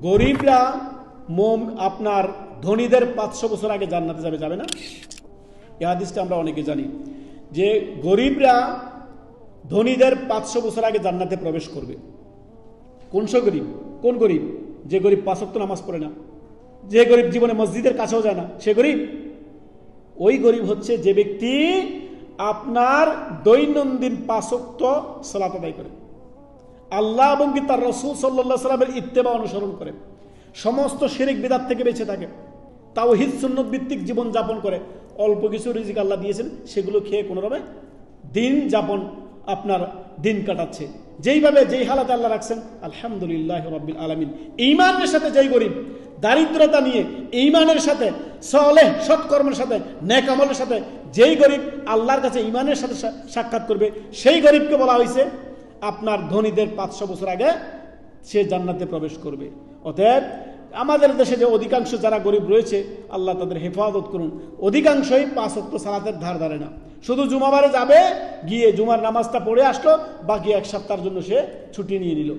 গরিবরা মোম আপনার ধনীদের পাঁচশো বছর আগে জান্নাতে যাবে যাবে না? এ আমরা অনেকে জানি। যে গরিবরা ধনীদের পাঁচশো বছর আগে জান্নাতে প্রবেশ করবে। কোন সে গরিব? কোন গরিব? যে গরিব পাঁচক্ত নামাজ পড়ে না। যে গরিব জীবনে মসজিদের কাছেও যায় না। সে গরিব? ওই গরিব হচ্ছে যে ব্যক্তি আপনার দৈনন্দিন পাঁচক্ত সালাত আদায় করে। আল্লাহ এবং কি তার রসুল সাল্লাহ সাল্লামের ইত্তেবা অনুসরণ করে। সমস্ত শিরিক বিদাত থেকে বেঁচে থাকে। তাও হিত সুন্নত ভিত্তিক জীবন যাপন করে। অল্প কিছু রিজিক আল্লাহ দিয়েছেন, সেগুলো খেয়ে কোনোভাবে দিন যাপন আপনার দিন কাটাচ্ছে। যেইভাবে যেই হালাতে আল্লাহ রাখছেন, আলহামদুলিল্লাহ রব্বিল আলমিন। ইমানের সাথে যেই গরিব, দারিদ্রতা নিয়ে ইমানের সাথে, সলেহ সৎকর্মের সাথে, নেক আমলের সাথে, যেই গরিব আল্লাহর কাছে ইমানের সাথে সাক্ষাৎ করবে, সেই গরিবকে বলা হয়েছে আপনার ধনীদের পাঁচশো বছর আগে সে জান্নাতে প্রবেশ করবে। অতএব আমাদের দেশে যে অধিকাংশ যারা গরিব রয়েছে, আল্লাহ তাদের হেফাজত করুন। অধিকাংশই পাঁচ অক্ট সালাতের ধার ধারে না। শুধু জুমাবারে যাবে, গিয়ে জুমার নামাজটা পড়ে আসলো, বাকি এক সপ্তাহের জন্য সে ছুটি নিয়ে নিল।